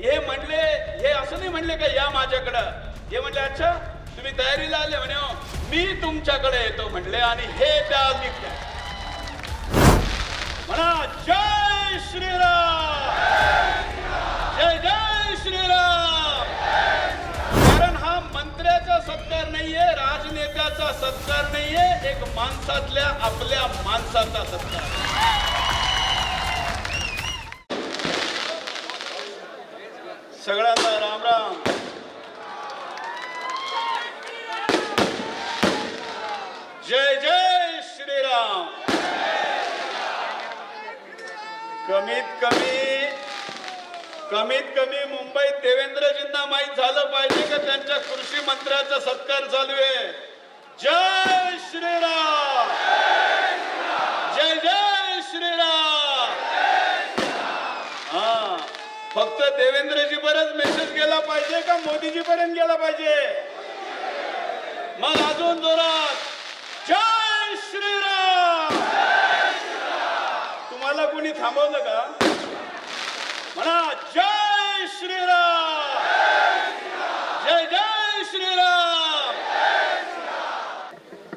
हे म्हणले हे असं नाही म्हणले का या माझ्याकडं? हे म्हणले अच्छा तुम्ही तयारीला आले म्हणे हो. मी तुमच्याकडे येतो म्हणले आणि हे त्या निघत्या. म्हणा जय श्रीराम. जय जय श्रीराम. कारण हा मंत्र्याचा सत्कार नाहीये राजनेत्याचा सत्कार नाहीये एक माणसातल्या आपल्या माणसाचा सत्कार. सगळ्यांना राम राम. जय जय श्रीराम. कमीत कमी कमीत कमी मुंबईत देवेंद्रजींना माहीत झालं पाहिजे का त्यांच्या कृषी मंत्र्याचा सत्कार चालू आहे? जय श्रीराम. जय जय श्रीराम हा फक्त देवेंद्रजी परत मेसेज गेला पाहिजे का मोदीजी पर्यंत गेला पाहिजे? मग अजून जोरात. जय श्रीराम! तुम्हाला कोणी थांबवलं का? म्हणा जय श्रीराम! जय जय श्रीराम!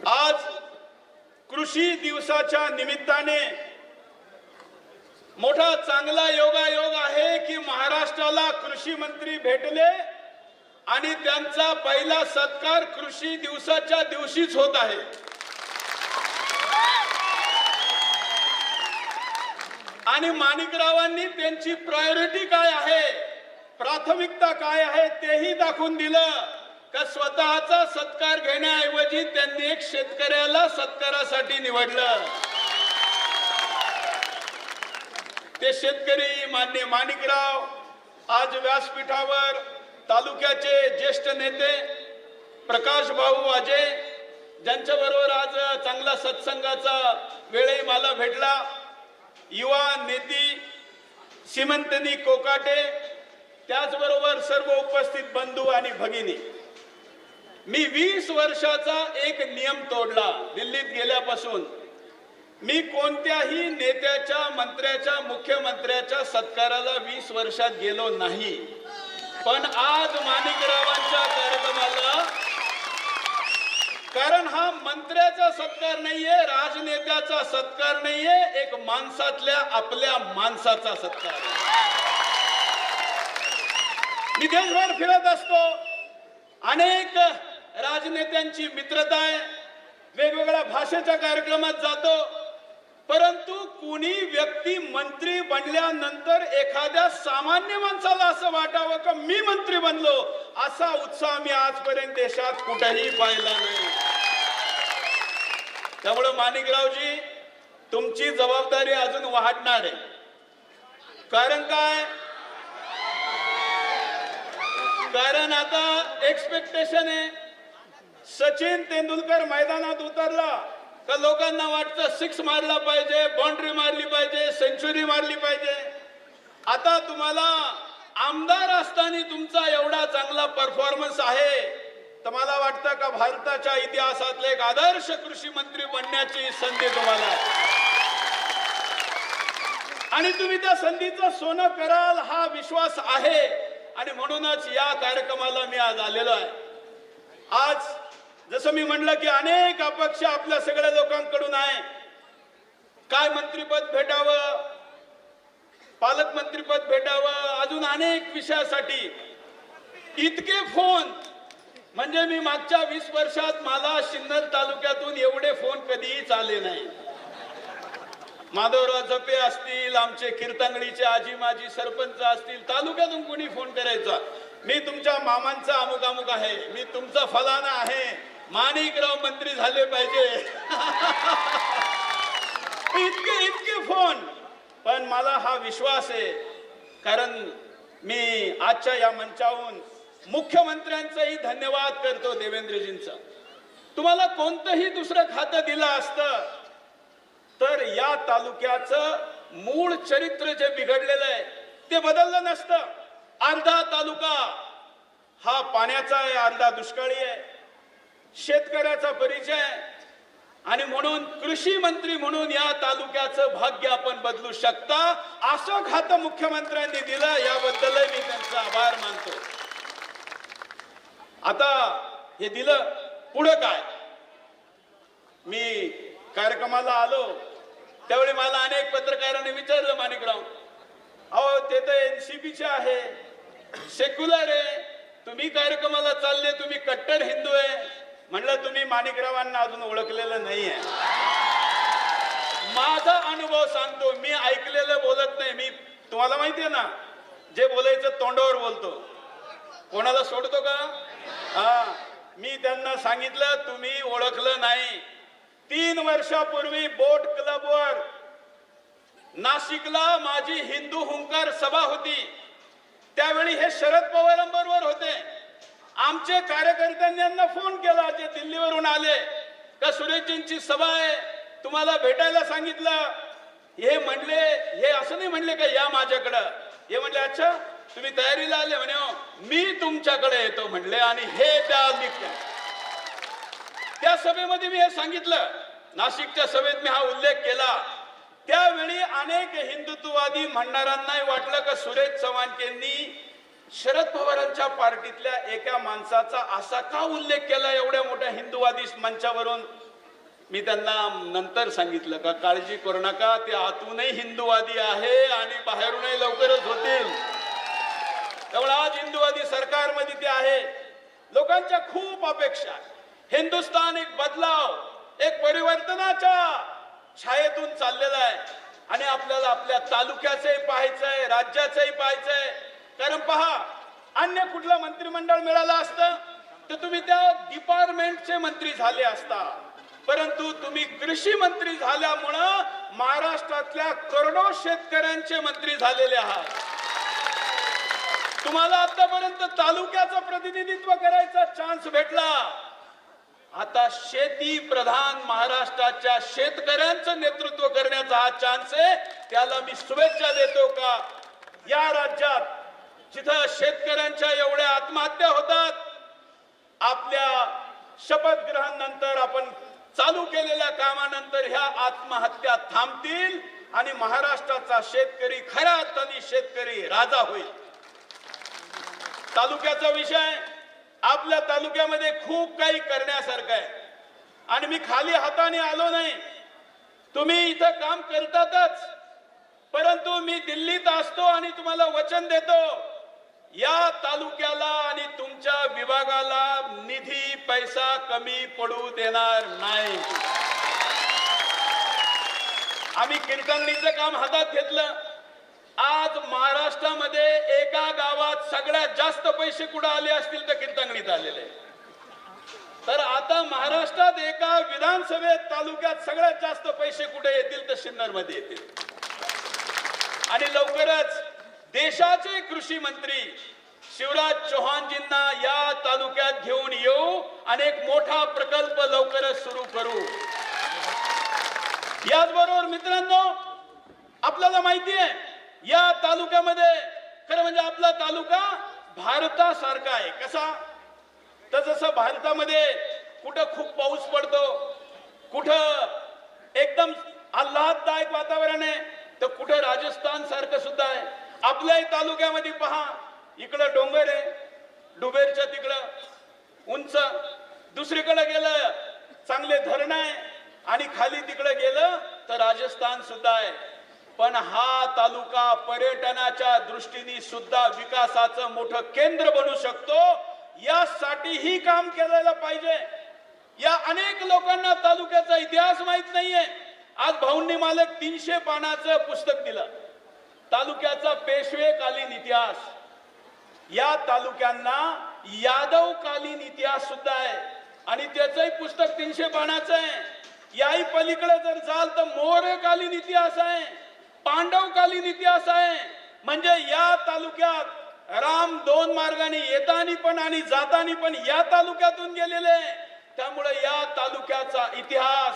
आज कृषी दिवसाच्या निमित्ताने मोठा चांगला योगायोग आहे की महाराष्ट्राला कृषी मंत्री भेटले आणि त्यांचा पहिला सत्कार कृषी दिवसाच्या दिवशीच होत आहे. आणि माणिकरावांनी त्यांची प्रायोरिटी काय आहे? प्राथमिकता काय आहे तेही दाखवून दिलं. का स्वतःचा सत्कार घेण्याऐवजी त्यांनी एक शेतकऱ्याला सत्कारासाठी निवडलं? ते शेतकरी मान्य माणिकराव आज व्यासपीठावर तालुक्याचे ज्येष्ठ नेते प्रकाश भाऊ वाजे ज्यांच्याबरोबर आज चांगला सत्संगाचा वेळही मला भेटला. युवा नेती सीमंतनी कोकाटे त्याचबरोबर सर्व उपस्थित बंधू आणि भगिनी. मी वीस वर्षाचा एक नियम तोडला दिल्लीत गेल्यापासून. मी कोणत्याही नेत्याच्या मंत्र्याच्या मुख्यमंत्र्याच्या सत्काराला वीस वर्षात गेलो नाही. पण आज माणिकरावांच्या कार्यक्रमाला कारण हा मंत्र्याचा सत्कार नाहीये राजनेत्याचा सत्कार नाहीये एक माणसातल्या आपल्या माणसाचा सत्कार मी देशभर फिरत असतो. अनेक राजनेत्यांची मित्रता आहे. वेगवेगळ्या भाषेच्या कार्यक्रमात जातो. परंतु कुणी व्यक्ती मंत्री बनल्यानंतर एखाद्या सामान्य माणसाला असं वाटावं का मी मंत्री बनलो असा उत्साह मी आजपर्यंत देशात कुठेही पाहिला नाही. त्यामुळं माणिकरावजी तुमची जबाबदारी अजून वाढणार आहे. कारण काय? कारण आता एक्सपेक्टेशन आहे. सचिन तेंडुलकर मैदानात उतरला. का लोकांना वाटतं सिक्स मारला पाहिजे बाउंड्री मारली पाहिजे सेंचुरी मारली पाहिजे? आता तुम्हाला आमदार असताना तुमचा एवढा चांगला परफॉर्मन्स आहे. तर मला वाटतं का भारताच्या इतिहासातले एक आदर्श कृषी मंत्री बनण्याची संधी तुम्हाला आणि तुम्ही त्या संधीचं सोनं कराल हा विश्वास आहे. आणि म्हणूनच या कार्यक्रमाला मी आज आलेलो आहे. आज जसं मी म्हणलं की अनेक अपक्ष आपल्या सगळ्या लोकांकडून आहे. काय मंत्रीपद भेटावं? पालकमंत्रीपद भेटावं? अजून अनेक विषयासाठी. इतके फोन. म्हणजे मी मागच्या वीस वर्षात मला सिन्नर तालुक्यातून एवढे फोन कधीही आले नाही. माधवराव जपे असतील आमचे कीर्तंगडीचे आजी माजी सरपंच असतील तालुक्यातून कोणी फोन करायचा? मी तुमच्या मामांचा अमुक अमुक आहे. मी तुमचा फलाना आहे. माणिकराव मंत्री झाले पाहिजे. इतके इतके फोन. पण मला हा विश्वास आहे. कारण मी आजच्या या मंचावरून मुख्यमंत्र्यांचाही धन्यवाद करतो देवेंद्रजींचा. तुम्हाला कोणतंही दुसरं खातं दिलं असतं तर या तालुक्याचं मूळ चरित्र जे बिघडलेलं आहे ते बदललं नसतं. अर्धा तालुका हा पाण्याचा आहे अर्धा दुष्काळी आहे. शेतकऱ्याचा परिचय आणि म्हणून कृषी मंत्री म्हणून या तालुक्याचं भाग्य आपण बदलू शकता. असं खातं मुख्यमंत्र्यांनी दिलं याबद्दलही मी त्यांचा आभार मानतो. आता हे दिलं पुढं काय? मी कार्यक्रमाला आलो त्यावेळी मला अनेक पत्रकारांनी विचारलं माणिकराव अहो ते तर एनसीपीचे आहे. सेक्युलर आहे. तुम्ही कार्यक्रमाला चालले तुम्ही कट्टर हिंदू आहे. म्हणलं तुम्ही माणिकरावांना अजून ओळखलेलं नाहीये. माझा अनुभव सांगतो मी ऐकलेलं बोलत नाही. मी तुम्हाला माहितीये ना जे बोलायचं तोंडावर बोलतो. कोणाला सोडतो का? हा. मी त्यांना सांगितलं तुम्ही ओळखलं नाही. तीन वर्षापूर्वी बोट क्लबवर नाशिकला माझी हिंदू हुंकार सभा होती. त्यावेळी हे शरद पवारांबरोबर होते. आमचे कार्यकर्त्यांनी यांना फोन केला जे दिल्लीवरून आले. का सुरेशजींची सभा आहे? तुम्हाला भेटायला सांगितलं. हे म्हणले हे असं नाही म्हणले का या माझ्याकडं? हे म्हणले अच्छा तुम्ही तयारीला आले म्हणे हो. मी तुमच्याकडे येतो म्हणले आणि हे त्या त्या सभेमध्ये मी हे सांगितलं. नाशिकच्या सभेत मी हा उल्लेख केला. त्यावेळी अनेक हिंदुत्ववादी म्हणणाऱ्यांनाही वाटलं का सुरेश चव्हाण यांनी शरद पवारांच्या पार्टीतल्या एका माणसाचा असा का उल्लेख केला एवढ्या मोठ्या हिंदुवादी मंचावरून? मी त्यांना नंतर सांगितलं का काळजी करू नका ते आतूनही हिंदुवादी आहे आणि बाहेरूनही लवकरच होतील. त्यामुळे आज हिंदुवादी सरकारमध्ये ते आहे. लोकांच्या खूप अपेक्षा. हिंदुस्थान एक बदलाव एक परिवर्तनाच्या छायेतून चाललेला आहे. आणि आपल्याला आपल्या तालुक्याचंही पाहायचंय राज्याचंही पाहायचंय. कारण पहा अन्य कुठलं मंत्रिमंडळ मिळालं असतं? तर तुम्ही त्या डिपार्टमेंटचे मंत्री झाले असता. परंतु तुम्ही कृषी मंत्री झाल्यामुळं महाराष्ट्रातल्या करोडो शेतकऱ्यांचे मंत्री झालेले आहात. तुम्हाला आतापर्यंत तालुक्याचं प्रतिनिधित्व करायचा चान्स भेटला. आता शेती प्रधान महाराष्ट्राच्या शेतकऱ्यांचं नेतृत्व करण्याचा हा चान्स आहे. त्याला मी शुभेच्छा देतो का? या राज्यात जिथं शेतकऱ्यांच्या एवढ्या आत्महत्या होतात आपल्या शपथग्रहानंतर आपण चालू केलेल्या कामानंतर ह्या आत्महत्या थांबतील आणि महाराष्ट्राचा शेतकरी खऱ्या अर्थाने शेतकरी राजा होईल. तालुक्याचा विषय आपल्या तालुक्यामध्ये खूप काही करण्यासारखं आहे. आणि मी खाली हाताने आलो नाही. तुम्ही इथं काम करतातच. परंतु मी दिल्लीत असतो आणि तुम्हाला वचन देतो. या तालुक्याला आणि तुमच्या विभागाला निधी पैसा कमी पडू देणार नाही. आम्ही कीर्तनलीचं काम हातात घेतलं. आज महाराष्ट्रामध्ये एका गावात सगळ्यात जास्त पैसे कुठं आले असतील तर कीर्तनगडीत आलेले. तर आता महाराष्ट्रात एका विधानसभेत तालुक्यात सगळ्यात जास्त पैसे कुठे येतील तर सिन्नरमध्ये येतील. आणि लवकरच देशाचे कृषी मंत्री शिवराज चौहानजींना या तालुक्यात घेऊन येऊ आणि एक मोठा प्रकल्प लवकरच सुरू करू. याचबरोबर मित्रांनो आपल्याला माहिती आहे या तालुक्यामध्ये खरं म्हणजे आपला तालुका भारतासारखा आहे. कसा? तर जसं भारतामध्ये कुठं खूप पाऊस पडतो कुठं एकदम आल्हाददायक वातावरण आहे तर कुठं राजस्थान सारखं सुद्धा आहे. आपल्याही तालुक्यामध्ये पहा. इकडं डोंगर आहे. डुबेरच्या तिकडं उंच. दुसरीकडे गेलं चांगले धरण आहे. आणि खाली तिकडे गेलं तर राजस्थान सुद्धा आहे. पण हा तालुका पर्यटनाच्या दृष्टीने सुद्धा विकासाचं मोठं केंद्र बनू शकतो. यासाठीही काम केलेलं पाहिजे. या अनेक लोकांना तालुक्याचा इतिहास माहीत नाहीये. आज भाऊंनी मला तीनशे पानाचं पुस्तक दिलं. तालुक्याचा पेशवेकालीन इतिहास. या तालुक्यांना यादवकालीन इतिहास सुद्धा आहे. आणि त्याचंही पुस्तक तीनशे पानाचं आहे. याही पलीकडे जर जाल तर मौर्यकालीन इतिहास आहे. पांडवकालीन इतिहास आहे. म्हणजे या तालुक्यात राम दोन मार्गाने येतानी पण आणि जातानी पण या तालुक्यातून गेलेले आहे. त्यामुळे या तालुक्याचा इतिहास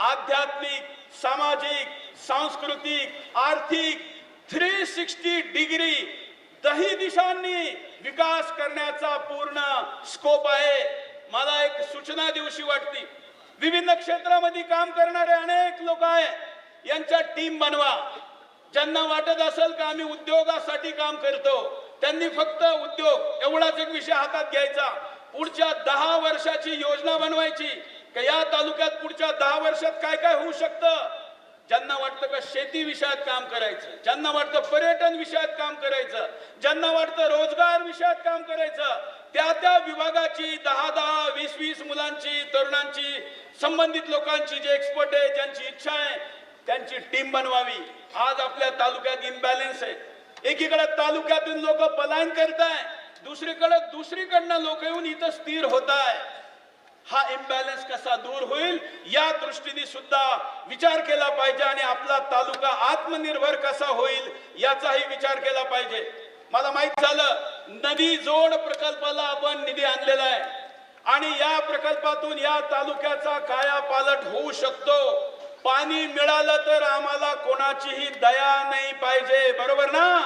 आध्यात्मिक सामाजिक सांस्कृतिक आर्थिक थ्री सिक्स्टी डिग्री दही दिशांनी विकास करण्याचा पूर्ण स्कोप आहे मला एक सूचना दिवशी वाटती विविध क्षेत्रामध्ये काम करणारे अनेक लोक आहे यांच्या टीम बनवा ज्यांना वाटत असेल का आम्ही उद्योगासाठी काम करतो त्यांनी फक्त उद्योग एवढाच एक विषय हातात घ्यायचा पुढच्या दहा वर्षाची योजना बनवायची का या तालुक्यात पुढच्या दहा वर्षात काय काय होऊ शकतं ज्यांना वाटतं का शेती विषयात काम करायचं ज्यांना वाटतं पर्यटन विषयात काम करायचं ज्यांना वाटतं रोजगार विषयात काम करायचं त्या त्या विभागाची दहा दहा वीस वीस मुलांची तरुणांची संबंधित लोकांची जे एक्सपर्ट आहे ज्यांची इच्छा आहे त्यांची टीम बनवावी. आज आपल्या तालुक्यात इम्बॅलेन्स आहे. एकीकडे तालुक्यातून लोक पलायन करताय दुसरीकडे दुसरीकडनं लोक येऊन इथं स्थिर होत आहे हा इम्बॅलन्स कसा दूर होईल या दृष्टीने सुद्धा विचार केला पाहिजे आणि आपला तालुका आत्मनिर्भर कसा होईल याचाही विचार केला पाहिजे. मला माहीत झालं नदी जोड प्रकल्पाला आपण निधी आणलेला आहे. आणि या प्रकल्पातून या तालुक्याचा काया पालट होऊ शकतो. पाणी मिळालं तर आम्हाला कोणाचीही दया नाही पाहिजे. बरोबर ना?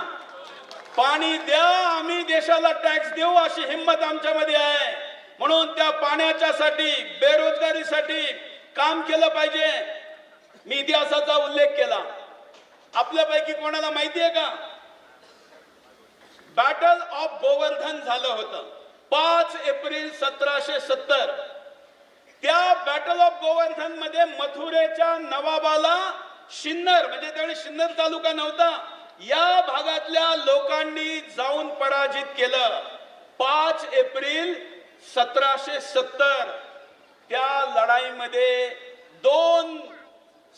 पाणी द्या आम्ही देशाला टॅक्स देऊ अशी हिंमत आमच्यामध्ये आहे. म्हणून त्या पाण्याच्या साठी बेरोजगारीसाठी काम केलं पाहिजे. मी इतिहासाचा उल्लेख केला. आपल्यापैकी कोणाला माहिती आहे का? बॅटल ऑफ गोवर्धन झालं होतं. पाच एप्रिल सतराशे सत्तर. त्या बॅटल ऑफ गोवर्धनमध्ये मथुरेच्या नवाबाला शिन्नर म्हणजे त्यावेळी शिन्नर तालुका नव्हता या भागातल्या लोकांनी जाऊन पराजित केलं. पाच एप्रिल सतराशे सत्तर त्या लढाईमध्ये दोन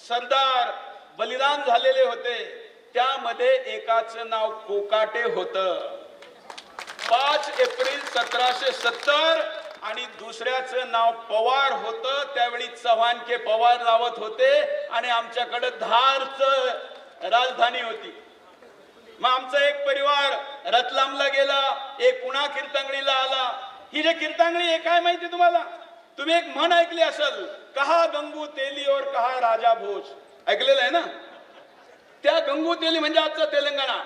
सरदार बलिदान झालेले होते. त्यामध्ये एकाचं नाव कोकाटे होतं. पाच एप्रिल सतराशे सत्तर आणि दुसऱ्याचं नाव पवार होतं. त्यावेळी चव्हाणके पवार लावत होते आणि आमच्याकडे धारच राजधानी होती. मग आमचा एक परिवार रतलामला गेला एक पुणा कीर्तंगणीला आला. ही जे कीर्तंगणी आहे काय माहिती तुम्हाला? तुम्ही एक म्हण ऐकली असेल कहा गंगू तेली और कहा राजा भोज? ऐकलेलं आहे ना? त्या गंगू तेली म्हणजे आजचा तेलंगणा.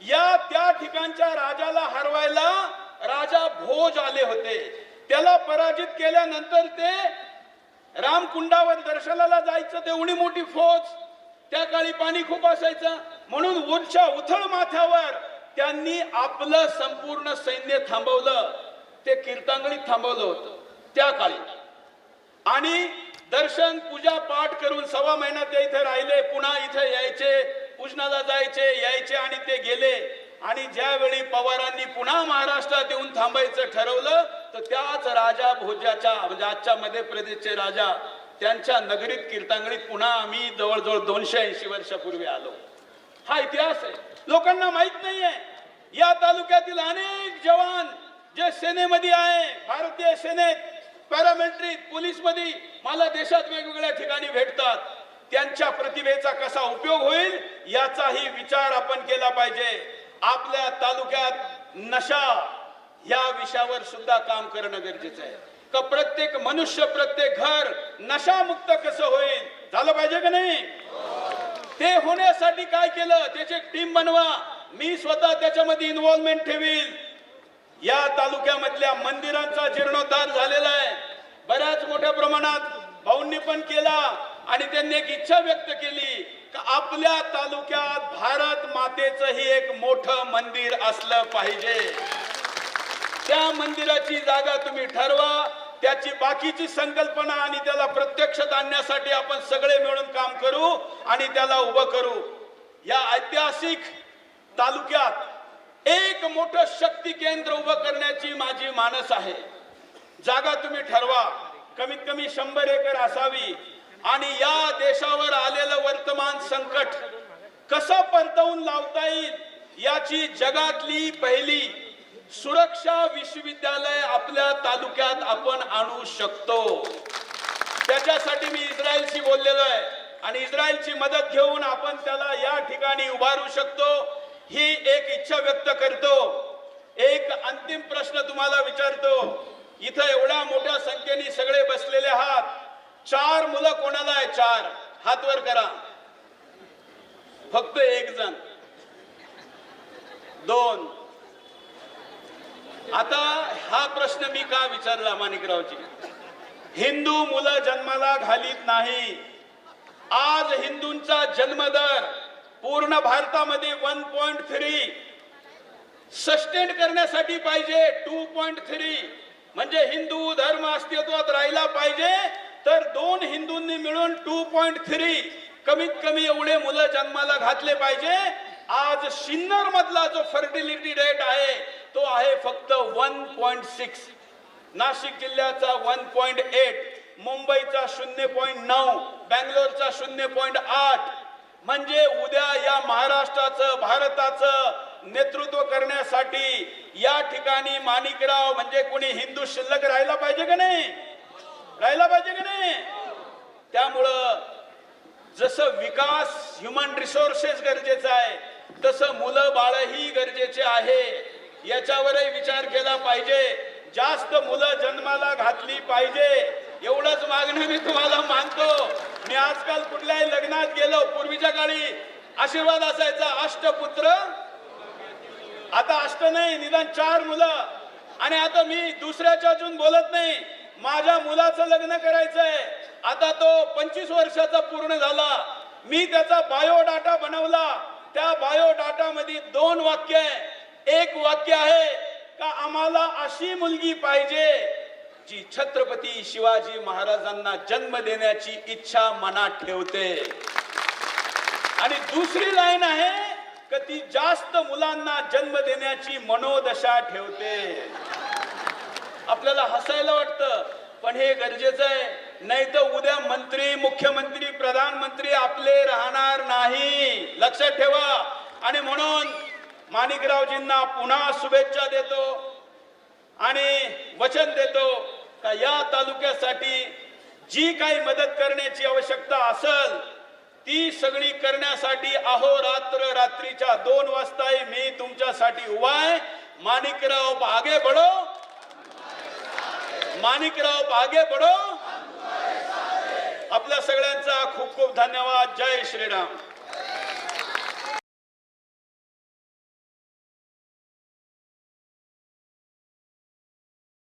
या त्या ठिकाणच्या राजाला हरवायला राजा भोज आले होते. त्याला पराजित केल्यानंतर ते रामकुंडावर दर्शनाला जायचं तेवढी मोठी फौज. त्या काळी पाणी खूप असायचं. म्हणून उंच्या उथळ माथ्यावर त्यांनी आपलं संपूर्ण सैन्य थांबवलं. ते कीर्तांगणीत थांबवलं होतं. त्या काळी. आणि दर्शन पूजा पाठ करून सव्वा महिना ते इथे राहिले पुन्हा इथे यायचे पूजनाला जायचे यायचे आणि ते गेले. आणि ज्यावेळी पवारांनी पुन्हा महाराष्ट्रात येऊन थांबायचं ठरवलं तर त्याच राजा भोजाच्या म्हणजे आजच्या मध्य प्रदेशचे राजा त्यांच्या नगरीत कीर्तांगणीत पुन्हा आम्ही जवळजवळ दोनशे ऐंशी वर्षापूर्वी आलो. हा इतिहास आहे. लोकांना माहीत नाहीये. या तालुक्यातील अनेक जवान जे सेनेमध्ये आहे भारतीय सेनेत पॅरामिलिटरी पोलीसमध्ये मला देशात वेगवेगळ्या ठिकाणी भेटतात. त्यांच्या प्रतिभेचा कसा उपयोग होईल याचाही विचार आपण केला पाहिजे. आपल्या तालुक्यात नशा या विषयावर सुद्धा काम करणं गरजेचं आहे. का प्रत्येक मनुष्य प्रत्येक घर नशामुक्त कसं होईल? झालं पाहिजे का नाही? ते होण्यासाठी काय केलं? त्याची टीम बनवा. मी स्वतः त्याच्यामध्ये इन्व्हॉल्वमेंट ठेवील. या तालुक्यामधल्या मंदिरांचा जीर्णोद्धार झालेला आहे. बऱ्याच मोठ्या प्रमाणात भाऊंनी पण केला आणि त्यांनी एक इच्छा व्यक्त केली का आपल्या तालुक्यात भारत मातेचंही एक मोठं मंदिर असलं पाहिजे. त्या मंदिराची जागा तुम्ही ठरवा त्याची बाकीची संकल्पना आणि त्याला प्रत्यक्षात आणण्यासाठी आपण सगळे मिळून काम करू आणि त्याला उभं करू. या ऐतिहासिक तालुक्यात एक मोठं शक्ती केंद्र उभं करण्याची माझी मानस आहे. जागा तुम्ही ठरवा. कमीत कमी शंभर एकर असावी. आणि या देशावर आलेलं वर्तमान संकट कसं परतवून लावता येईल याची जगातली पहिली सुरक्षा विश्वविद्यालय आपल्या तालुक्यात आपण आणू शकतो. त्याच्यासाठी मी इस्रायलशी बोललेलो आहे. आणि इस्रायलची मदत घेऊन आपण त्याला या ठिकाणी उभारू शकतो. ही एक इच्छा व्यक्त करतो. एक अंतिम प्रश्न तुम्हाला विचारतो. इथं एवढ्या मोठ्या संख्येने सगळे बसलेले आहात. चार मुलं कोणाला आहे चार. हात वर करा. फक्त एक जण. दोन. आता हा प्रश्न मी का विचारला माणिकरावजी? हिंदू मुलं जन्माला घालीत नाही. आज हिंदूंचा जन्मदर पूर्ण भारतामध्ये वन पॉइंट थ्री सस्टेन करण्यासाठी पाहिजे टू पॉइंट थ्री म्हणजे हिंदू धर्म अस्तित्वात राहिला पाहिजे तर दोन हिंदूंनी मिळून टू पॉइंट थ्री कमीत कमी एवढे मुलं जन्माला घातले पाहिजे. आज सिन्नर मधला जो फर्टिलिटी रेट आहे तो आहे फक्त वन पॉइंट सिक्स नाशिक जिल्ह्याचा वन पॉइंट एट मुंबईचा शून्य पॉइंट नऊ बँगलोरचा शून्य पॉइंट आठ म्हणजे उद्या या महाराष्ट्राचं भारताचं नेतृत्व करण्यासाठी या ठिकाणी माणिकराव म्हणजे कोणी हिंदू शिल्लक राहिला पाहिजे का नाही? राहिला पाहिजे का नाही? त्यामुळं जसं विकास ह्युमन रिसोर्सेस गरजेचं आहे तसं मुलं बाळही गरजेचे आहे. याच्यावरही विचार केला पाहिजे. जास्त मुलं जन्माला घातली पाहिजे. एवढंच मागणं मी तुम्हाला मानतो. मी आजकाल कुठल्याही लग्नात गेलो पूर्वीच्या काळी आशीर्वाद असायचा अष्टपुत्र. आता अष्ट नाही निदान चार मुलं. आणि आता मी दुसऱ्याच्या अजून बोलत नाही. माझ्या मुलाचं लग्न करायचंय. आता तो पंचवीस वर्षाचा पूर्ण झाला. मी त्याचा बायोडाटा बनवला. त्या बायोडाटा मध्ये दोन वाक्य आहे. एक वाक्य आहे का आम्हाला अशी मुलगी पाहिजे. जी छत्रपती शिवाजी महाराजांना जन्म देण्याची इच्छा मनात ठेवते. आणि दुसरी लाईन आहे का ती जास्त मुलांना जन्म देण्याची मनोदशा ठेवते. आपल्याला हसायला वाटतं पण हे गरजेचं आहे. नाही तर उद्या मंत्री मुख्यमंत्री प्रधानमंत्री आपले राहणार नाही. लक्षात ठेवा. आणि म्हणून माणिकरावजींना पुन्हा शुभेच्छा देतो. आणि वचन देतो का या तालुक्यासाठी जी काही मदत करण्याची आवश्यकता असेल ती सगळी करण्यासाठी अहोरात्र रात्रीच्या दोन वाजता मी तुमच्यासाठी उभा आहे. माणिकराव आगे बडो. माणिकराव आगे बडो. आपल्या सगळ्यांचा खूप खूप धन्यवाद. जय श्रीराम.